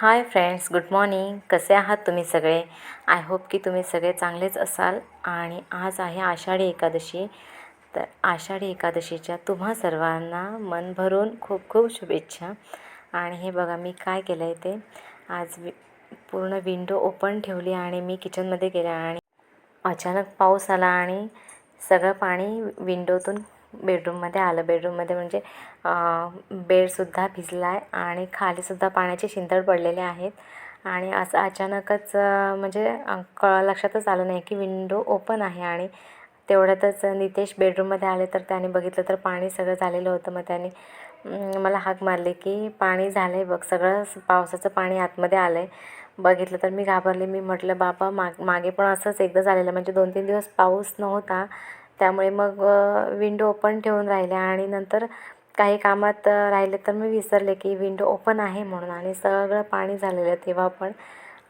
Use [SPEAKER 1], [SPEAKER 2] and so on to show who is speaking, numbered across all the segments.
[SPEAKER 1] Hi friends good morning कसे आहात तुम्ही सगळे? आय होप की तुम्ही सगळे चांगलेच असाल. आणि आज आहे आषाढी एकादशी. तर आषाढी एकादशीच्या तुम्हा सर्वांना मन भरून खूप खूप शुभेच्छा. आणि हे बघा मी काय केलं आहे ते? आज वि पूर्ण विंडो ओपन ठेवली आणि मी किचनमध्ये गेले आणि अचानक पाऊस आला आणि सगळं पाणी विंडोतून बेडरूममध्ये आलं. बेडरूममध्ये म्हणजे बेडसुद्धा भिजला आहे आणि खालीसुद्धा पाण्याचे शिंतड पडलेले आहेत. आणि असं अचानकच म्हणजे क लक्षातच आलं नाही की विंडो ओपन आहे आणि तेवढ्यातच नितेश बेडरूममध्ये आले तर त्याने बघितलं तर पाणी सगळं झालेलं होतं. मग त्याने मला हाक मारली की पाणी झालं आहे बघ सगळं पावसाचं पाणी आतमध्ये आलं आहे बघितलं तर मी घाबरले. मी म्हटलं बाबा माग मागे पण असंच एकदा झालेलं. म्हणजे दोन तीन दिवस पाऊस नव्हता. त्यामुळे मग विंडो ओपन ठेवून राहिले आणि नंतर काही कामात राहिले तर मी विसरले की विंडो ओपन आहे म्हणून आणि सगळं पाणी झालेलं तेव्हा पण.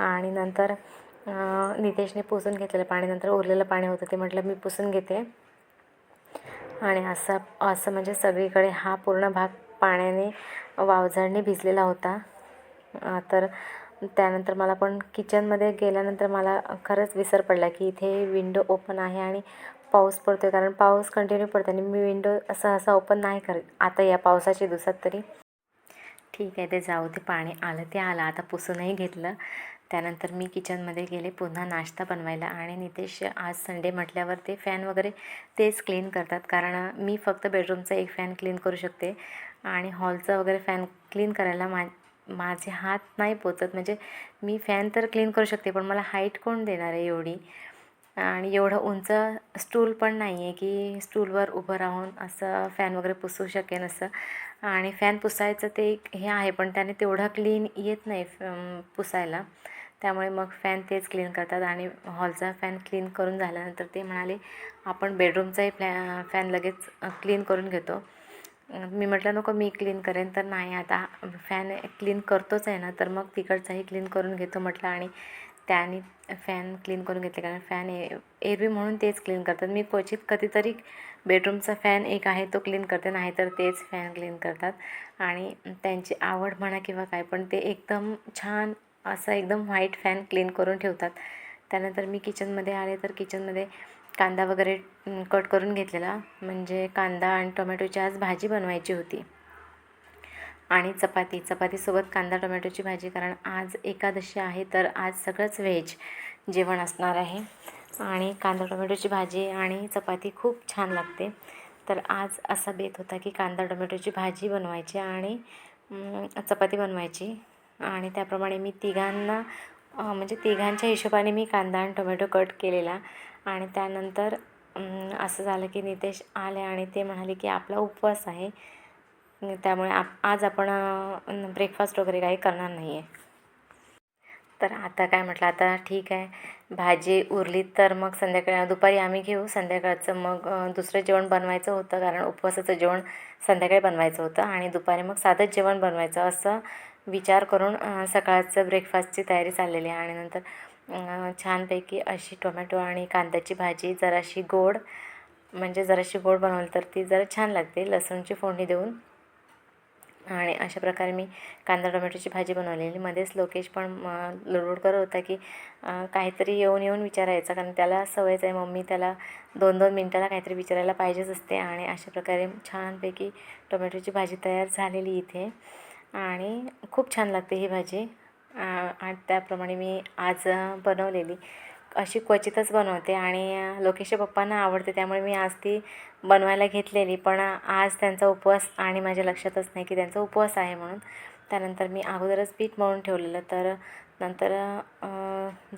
[SPEAKER 1] आणि नंतर नितेशने पुसून घेतलेलं पाणी नंतर उरलेलं पाणी होतं ते म्हटलं मी पुसून घेते. आणि असं असं म्हणजे सगळीकडे हा पूर्ण भाग पाण्याने वावझडने भिजलेला होता. तर त्यानंतर मला पण किचनमध्ये गेल्यानंतर मला खरंच विसर पडला की इथे विंडो ओपन आहे आणि पाऊस पडतो आहे कारण पाऊस कंटिन्यू पडतो आणि मी विंडो असं असं ओपन नाही करत. आता या पावसाच्या दिवसात तरी. ठीक आहे ते जाऊ ते पाणी आलं ते आलं. आता पुसूनही घेतलं. त्यानंतर मी किचनमध्ये गेले पुन्हा नाश्ता बनवायला. आणि नितेश आज संडे म्हटल्यावर ते फॅन वगैरे तेच क्लीन करतात. कारण मी फक्त बेडरूमचा एक फॅन क्लीन करू शकते. आणि हॉलचा वगैरे फॅन क्लीन करायला मा माझे हात नाही पोचत. म्हणजे मी फॅन तर क्लीन करू शकते पण मला हाईट कोण देणार आहे एवढी? आणि एवढं उंच स्टूल पण नाही आहे की स्टूलवर उभं राहून असं फॅन वगैरे पुसू शकेन असं. आणि फॅन पुसायचं ते एक हे आहे पण त्याने तेवढं क्लीन येत नाही पुसायला. त्यामुळे मग फॅन तेच क्लीन करतात. आणि हॉलचा फॅन क्लीन करून झाल्यानंतर ते म्हणाले आपण बेडरूमचाही फ्लॅ फॅन लगेच क्लीन करून घेतो. मी म्हटलं नको मी क्लीन करेन तर नाही. आता फॅन क्लीन करतोच आहे ना तर मग तिकडचाही क्लीन करून घेतो म्हटलं. आणि त्याने फॅन क्लीन करून घेतले. कारण फॅन ए एरवी म्हणून तेच क्लीन करतात. मी क्वचित कधीतरी बेडरूमचा फॅन एक आहे तो क्लीन करते. नाहीतर तेच फॅन क्लीन करतात. आणि त्यांची आवड म्हणा किंवा काय पण ते एकदम छान असं एकदम व्हाईट फॅन क्लीन करून ठेवतात. त्यानंतर मी किचनमध्ये आले तर किचनमध्ये कांदा वगैरे कट करून घेतलेला. म्हणजे कांदा आणि टोमॅटोची आज भाजी बनवायची होती. आणि चपाती. चपातीसोबत कांदा टोमॅटोची भाजी कारण आज एकादशी आहे तर आज सगळंच व्हेज जेवण असणार आहे. आणि कांदा टोमॅटोची भाजी आणि चपाती खूप छान लागते. तर आज असा बेत होता की कांदा टोमॅटोची भाजी बनवायची आणि चपाती बनवायची. आणि त्याप्रमाणे मी तिघांना म्हणजे तिघांच्या हिशोबाने मी कांदा आणि टोमॅटो कट केलेला. आणि त्यानंतर असं झालं की नितेश आले आणि ते म्हणाले की आपला उपवास आहे. त्यामुळे आप आज आपण ब्रेकफास्ट वगैरे काही करणार नाही आहे तर आता काय म्हटलं आता ठीक आहे. भाजी उरली तर मग संध्याकाळी दुपारी आम्ही घेऊ. संध्याकाळचं मग दुसरं जेवण बनवायचं होतं कारण उपवासाचं जेवण संध्याकाळी बनवायचं होतं आणि दुपारी मग साधंच जेवण बनवायचं असं विचार करून सकाळचं ब्रेकफास्टची तयारी चाललेली आहे. आणि नंतर छानपैकी अशी टोमॅटो आणि कांद्याची भाजी जराशी गोड म्हणजे जराशी गोड बनवली तर ती जरा छान लागते. लसूणची फोडणी देऊन आणि अशा प्रकारे मी कांदा टोमॅटोची भाजी बनवलेली. मध्येच लोकेश पण लुडबुड करत होता की काहीतरी येऊन येऊन विचारायचा. कारण त्याला सवयच आहे. मम्मी त्याला दोन दोन मिनटाला काहीतरी विचारायला पाहिजेच असते. आणि अशा प्रकारे छानपैकी टोमॅटोची भाजी तयार झालेली इथे. आणि खूप छान लागते ही भाजी. आणि त्याप्रमाणे मी आज बनवलेली. अशी क्वचितच बनवते आणि लोकेशच्या पप्पांना आवडते त्यामुळे मी आज ती बनवायला घेतलेली. पण आज त्यांचा उपवास आणि माझ्या लक्षातच नाही की त्यांचा उपवास आहे म्हणून त्यानंतर मी अगोदरच पीठ मळून ठेवलेलं. तर नंतर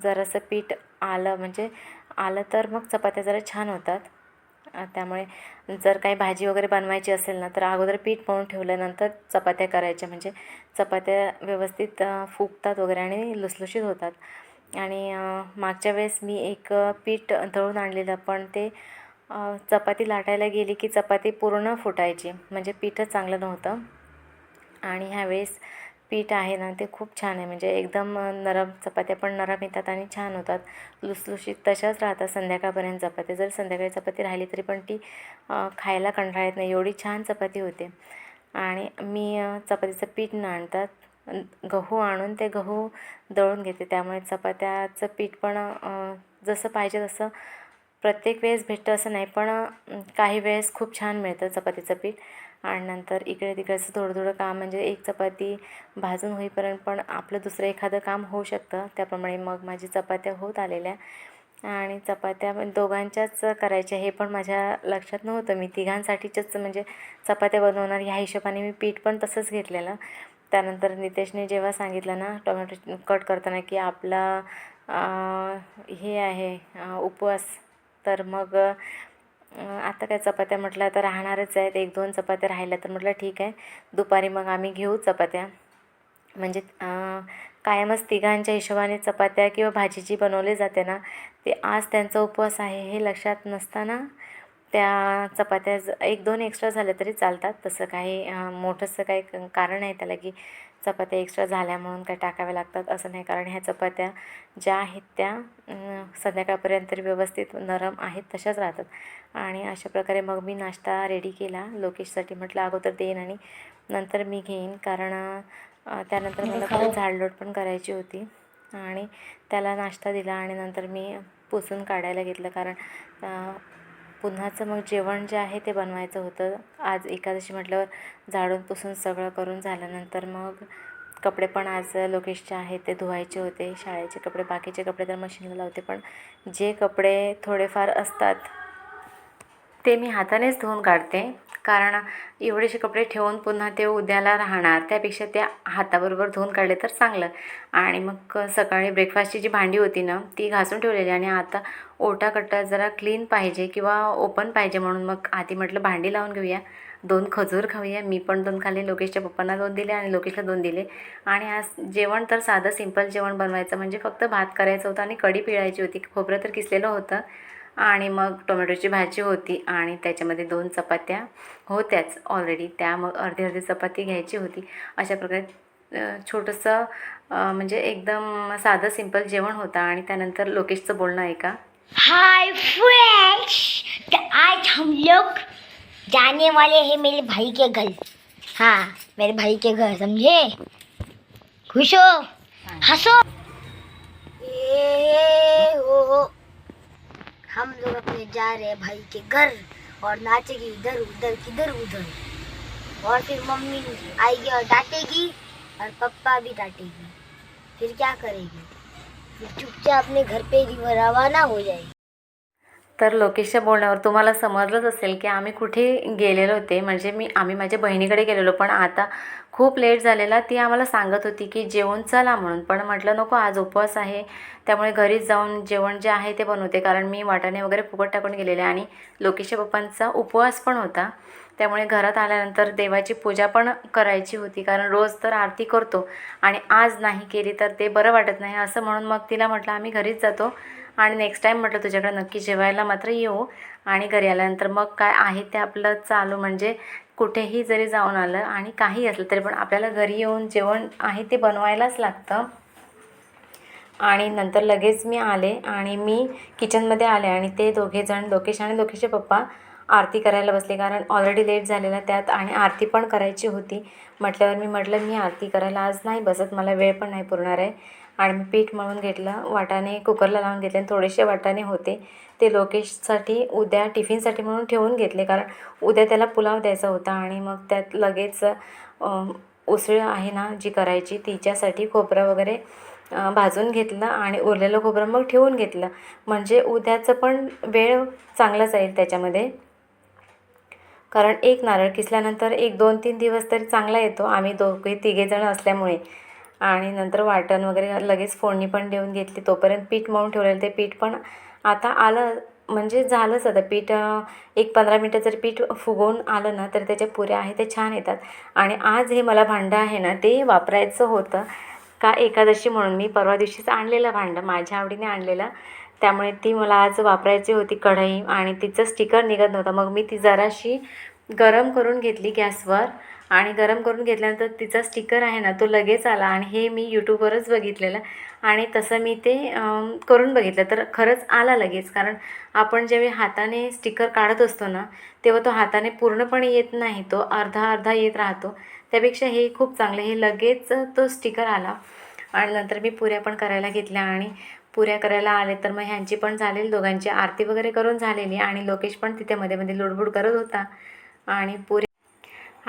[SPEAKER 1] जरासं पीठ आलं म्हणजे आलं तर मग चपात्या जरा छान होतात. त्यामुळे जर काही भाजी वगैरे बनवायची असेल ना तर अगोदर पीठ मळून ठेवल्यानंतर चपात्या करायच्या. म्हणजे चपात्या व्यवस्थित फुगतात वगैरे आणि लुसलुशीत होतात. आणि मागच्या वेळेस मी एक पीठ दळून आणलेलं पण ते चपाती लाटायला गेली की चपाती पूर्ण फुटायची म्हणजे पीठच चांगलं नव्हतं. आणि ह्यावेळेस पीठ आहे ना ते खूप छान आहे म्हणजे एकदम नरम चपात्या पण नरम येतात आणि छान होतात. लुसलुशीत तशाच राहतात संध्याकाळपर्यंत चपाती जर संध्याकाळी चपाती राहिली तरी पण ती खायला कंटाळा येत नाही. एवढी छान चपाती होते. आणि मी चपातीचं पीठ न आणतात गहू आणून ते गहू दळून घेते. त्यामुळे चपात्याचं पीठ पण जसं पाहिजे तसं प्रत्येक वेळेस भेटतं असं नाही पण काही वेळेस खूप छान मिळतं चपातीचं पीठ. आणि नंतर इकडे तिकडचं थोडं थोडं काम म्हणजे एक चपाती भाजून होईपर्यंत पण आपलं दुसरं एखादं काम होऊ शकतं. त्याप्रमाणे मग माझी चपात्या होत आलेल्या. आणि चपात्या दोघांच्याच करायच्या हे पण माझ्या लक्षात नव्हतं. मी तिघांसाठीच्याच म्हणजे चपात्या बनवणार ह्या हिशोबाने मी पीठ पण तसंच घेतलेलं. त्यानंतर नितेशने जेव्हा सांगितलं ना टोमॅटो कट करताना की आपला हे आहे उपवास तर मग आता काय चपात्या म्हटल्या तर राहणारच आहेत. एक दोन चपात्या राहिल्या तर म्हटलं ठीक आहे. दुपारी मग आम्ही घेऊ चपात्या. म्हणजे कायमच तिघांच्या हिशोबाने चपात्या किंवा भाजी जी बनवली जाते ना ते आज त्यांचा उपवास आहे हे लक्षात नसताना त्या चपात्या एक दोन एक्स्ट्रा झाल्या तरी चालतात. तसं काही मोठंसं काही कारण नाही त्याला की चपात्या एक्स्ट्रा झाल्या म्हणून काय टाकाव्या लागतात असं नाही. कारण ह्या चपात्या ज्या आहेत त्या संध्याकाळपर्यंत तरी व्यवस्थित नरम आहेत तशाच राहतात. आणि अशा प्रकारे मग मी नाश्ता रेडी केला. लोकेशसाठी म्हटलं अगोदर देईन आणि नंतर मी घेईन. कारण त्यानंतर मला परत झाडलोट पण करायची होती. आणि त्याला नाश्ता दिला आणि नंतर मी पुसून काढायला घेतलं. कारण पुन्हाचं मग जेवण जे आहे ते बनवायचं होतं. आज एकादशी म्हटल्यावर झाडून पुसून सगळं करून झाल्यानंतर मग कपडे पण आज लोकेशचे आहेत ते धुवायचे होते. शाळेचे कपडे बाकीचे कपडे तर मशीनला लावते. पण जे कपडे थोडेफार असतात ते मी हातानेच धुवून काढते. कारण एवढेसे कपडे ठेवून पुन्हा ते उद्याला राहणार त्यापेक्षा त्या हाताबरोबर धुवून काढले तर चांगलं. आणि मग सकाळी ब्रेकफास्टची जी भांडी होती ना ती घासून ठेवलेली आणि आता ओटा कट्टा जरा क्लीन पाहिजे किंवा ओपन पाहिजे म्हणून मग आधी म्हटलं भांडी लावून घेऊया. दोन खजूर खाऊया. मी पण दोन खाल्ले लोकेशच्या पप्पांना दोन दिले आणि लोकेशला दोन दिले. आणि आज जेवण तर साधं सिंपल जेवण बनवायचं म्हणजे फक्त भात करायचं होतं आणि कढी पिळायची होती. खोबरं तर किसलेलं होतं. आणि मग टोमॅटोची भाजी होती आणि त्याच्यामध्ये दोन चपात्या होत्याच ऑलरेडी त्या मग अर्धी अर्धी चपाती घ्यायची होती. अशा प्रकारे छोटंसं म्हणजे एकदम साधं सिंपल जेवण होतं. आणि त्यानंतर लोकेशचं बोलणं ऐका
[SPEAKER 2] हाय फ्रेंड्स तो आज हम लोग जाने वाले हैं मेरे भाई के घर. हाँ मेरे भाई के घर समझे? खुश हो? हंसो? ए ओ। हम लोग अपने जा रहे भाई के घर और नाचेगी इधर, उधर, किधर, उधर। और फिर मम्मी आएगी और डांटेगी और पप्पा भी डांटेगी। फिर क्या करेगी? फिर चुपचाप अपने घर पे ही रवाना हो जाएगी।
[SPEAKER 1] तर लोकेशच्या बोलण्यावर तुम्हाला समजलंच असेल की आम्ही कुठे गेलेलो होते. म्हणजे मी आम्ही माझ्या बहिणीकडे गेलेलो पण आता खूप लेट झालेला. ती आम्हाला सांगत होती की जेवण चला म्हणून. पण म्हटलं नको आज उपवास आहे. त्यामुळे घरीच जाऊन जेवण जे आहे ते बनवते. कारण मी वाटाणे वगैरे फुकट टाकून गेलेले आणि लोकेशच्या पप्पांचा उपवास पण होता. त्यामुळे घरात आल्यानंतर देवाची पूजा पण करायची होती. कारण रोज तर आरती करतो आणि आज नाही केली तर ते बरं वाटत नाही. असं म्हणून मग तिला म्हटलं आम्ही घरीच जातो आणि नेक्स्ट टाईम म्हटलं तुझ्याकडे नक्की जेवायला मात्र येऊ आणि घरी आल्यानंतर मग काय आहे ते आपलं चालू म्हणजे कुठेही जरी जाऊन आलं आणि काही असलं तरी पण आपल्याला घरी येऊन जेवण आहे ते बनवायलाच लागतं. आणि नंतर लगेच मी आले आणि मी किचनमध्ये आले आणि ते दोघेजण लोकेश आणि लोकेशचे पप्पा आरती करायला बसले. कारण ऑलरेडी लेट झालेला त्यात आणि आरती पण करायची होती. म्हटल्यावर मी म्हटलं मी आरती करायला आज नाही बसत. मला वेळ पण नाही पुरणार आहे. आणि मी पीठ मळून घेतलं. वाटाणे कुकरला लावून घेतले आणि थोडेसे वाटाणे होते. ते लोकेशसाठी उद्या टिफिनसाठी म्हणून ठेवून घेतले. कारण उद्या त्याला पुलाव द्यायचा होता आणि मग त्यात लगेच उसळ आहे ना जी करायची तिच्यासाठी खोबरं वगैरे भाजून घेतलं आणि उरलेलं खोबरं मग ठेवून घेतलं. म्हणजे उद्याचं पण वेळ चांगला जाईल त्याच्यामध्ये. कारण एक नारळ किसल्यानंतर एक दोन तीन दिवस तरी चांगला येतो. आम्ही दोघे तिघेजण असल्यामुळे. आणि नंतर वाटण वगैरे लगेच फोडणी पण देऊन घेतली. तोपर्यंत पीठ मळून ठेवलेलं ते पीठ पण आता आलं म्हणजे झालंच आता. पीठ एक पंधरा मिनटं जर पीठ फुगवून आलं ना तर त्याच्या पुऱ्या आहे ते छान येतात. आणि आज हे मला भांडं आहे ना ते वापरायचं होतं. का एकादशी म्हणून मी परवा दिवशीच आणलेलं भांडं माझ्या आवडीने आणलेलं. त्यामुळे ती मला आज वापरायची होती कढई आणि तिचं स्टिकर निघत नव्हतं. मग मी ती जराशी गरम करून घेतली गॅसवर आणि गरम करून घेतल्यानंतर तिचा स्टिकर आहे ना तो लगेच आला आणि हे मी यूट्यूबवरच बघितलेलं आणि तसं मी ते करून बघितलं. तर खरंच आला लगेच कारण आपण ज्यावेळी हाताने स्टिकर काढत असतो ना तेव्हा तो हाताने पूर्णपणे येत नाही तो अर्धा अर्धा येत राहतो. त्यापेक्षा हे खूप चांगलं हे लगेच तो स्टिकर आला आणि नंतर मी पुऱ्या पण करायला घेतल्या आणि पुऱ्या करायला आले तर मग ह्यांची पण झालेली दोघांची आरती वगैरे करून झालेली आणि लोकेश पण तिथे मध्ये मध्ये लुडबुड करत होता. आणि पुऱ्या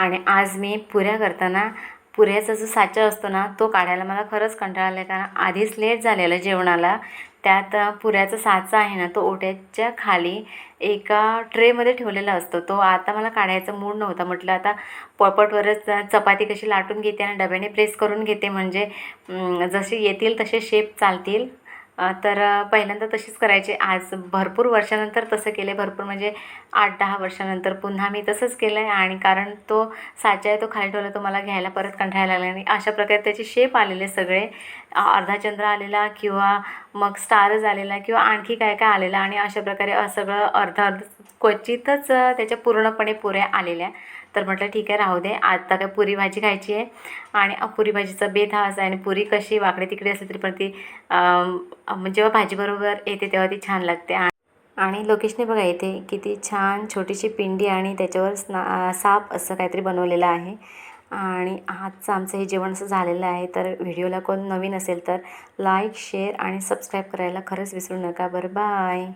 [SPEAKER 1] आणि आज मी पुऱ्या करताना पुऱ्याचा जो साचा असतो ना तो काढायला मला खरंच कंटाळा आला कारण आधीच लेट झालेलं जेवणाला. त्यात पुऱ्याचा साचा आहे ना तो ओट्याच्या खाली एका ट्रेमध्ये ठेवलेला असतो. तो आता मला काढायचा मूड नव्हता. म्हटलं आता पॉपटवरच चपाती कशी लाटून घेते आणि डब्याने प्रेस करून घेते. म्हणजे जसे येतील तसे शेप चालतील. तर पहिल्यांदा तशीच करायचे. आज भरपूर वर्षानंतर तसं केलं भरपूर म्हणजे आठ दहा वर्षानंतर पुन्हा मी तसंच केलं आहे आणि कारण तो साचा आहे तो खाली ठेवला तो मला घ्यायला परत कंटाळायला लागला. आणि अशा प्रकारे त्याचे शेप आलेले सगळे. अर्धा चंद्र आलेला किंवा मग स्टारच आलेला किंवा आणखी काय काय आलेला. आणि अशा प्रकारे सगळं अर्ध अर्ध क्वचितच त्याच्या पूर्णपणे पुऱ्या आलेल्या. तर म्हटलं ठीक आहे राहू दे. आता काय पुरी भाजी खायची आहे आणि पुरी भाजीचा बेत हा असा आहे आणि पुरी कशी वाकडे तिकडे असली तरी पण ती म्हणजे जेव्हा भाजीबरोबर येते तेव्हा ती छान लागते. आणि लोकेशने बघा इथे किती छान छोटीशी पिंडी आणि त्याच्यावर स्ना साप असं काहीतरी बनवलेलं आहे. आणि आजचं आमचं हे जेवण असं झालेलं आहे. तर व्हिडिओला कोण नवीन असेल तर लाईक शेअर आणि सबस्क्राईब करायला खरंच विसरू नका. बरं बाय.